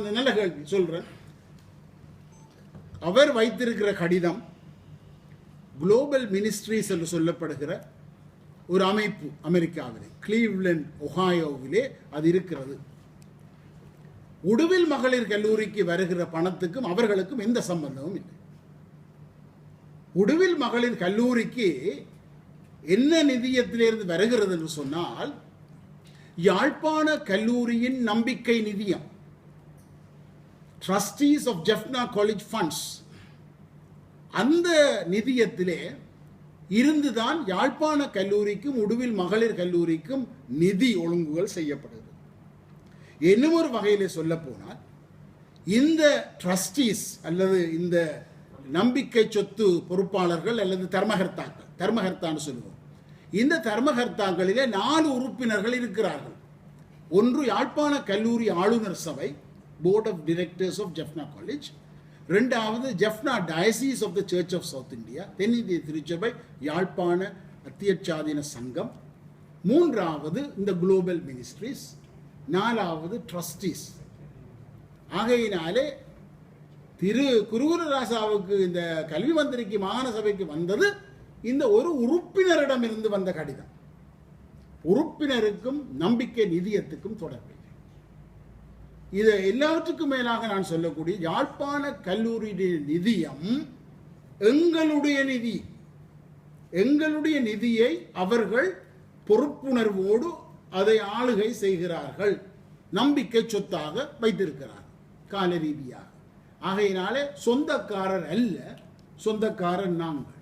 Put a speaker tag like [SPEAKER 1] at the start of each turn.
[SPEAKER 1] அந்த நல்ல கேள்வி சொல்றேன். அவர் வைத்திருக்கிற கடிதம் குளோபல் மினிஸ்ட்ரிஸ் என்று சொல்லப்படுகிற ஒரு அமைப்பு அமெரிக்காவிலே கிளீவ்லண்ட் ஒஹாயோவிலே அது இருக்கிறது. உடுவில் மகளிர் கல்லூரிக்கு வருகிற பணத்துக்கும் அவர்களுக்கும் எந்த சம்பந்தமும் இல்லை. உடுவில் மகளிர் கல்லூரிக்கு என்ன நிதியத்திலிருந்து வருகிறது என்று சொன்னால் யாழ்ப்பாண கல்லூரியின் நம்பிக்கை நிதியம். Trustees of Jaffna college funds அந்த நிதியத்திலே இருந்துதான் யாழ்ப்பாண கல்லூரிக்கும் உடுவில் மகளிர் கல்லூரிக்கும் நிதி ஒழுங்குகள் செய்யப்படுகிறது. இன்னும் ஒரு வகையிலே சொல்ல போனால் இந்த ட்ரஸ்டீஸ் அல்லது இந்த நம்பிக்கை சொத்து பொறுப்பாளர்கள் அல்லது தர்மகர்த்தாக்கள் தர்மகர்த்தான்னு சொல்லுவோம். இந்த தர்மகர்த்தாக்களிலே நாலு உறுப்பினர்கள் இருக்கிறார்கள். ஒன்று யாழ்ப்பாண கல்லூரி ஆளுநர் சபை board of directors of Jaffna college ரெண்டாவது Jaffna diocese of the church of South India தென்னிந்திய திருச்சபை யாழ்ப்பாண அத்தியட்சாதீன சங்கம். மூன்றாவது இந்த குளோபல் மினிஸ்ட்ரிஸ் நாலாவது ட்ரஸ்டீஸ் ஆகையினாலே திரு குருகுலராசாவுக்கு இந்த கல்வி மந்திரிக்கு மாகாண சபைக்கு வந்தது இந்த ஒரு உறுப்பினரிடமிருந்து வந்த கடிதம். உறுப்பினருக்கும் நம்பிக்கை நிதியத்துக்கும் தொடர்பு. இதை எல்லாவற்றுக்கும் மேலாக நான் சொல்லக்கூடிய யாழ்ப்பாண கல்லூரியுடைய நிதியம் எங்களுடைய நிதி. எங்களுடைய நிதியை அவர்கள் பொறுப்புணர்வோடு அதை ஆளுகை செய்கிறார்கள். நம்பிக்கை சொத்தாக வைத்திருக்கிறார் கால ரீதியாக ஆகையினாலே சொந்தக்காரர் அல்ல சொந்தக்காரர் நாங்கள்.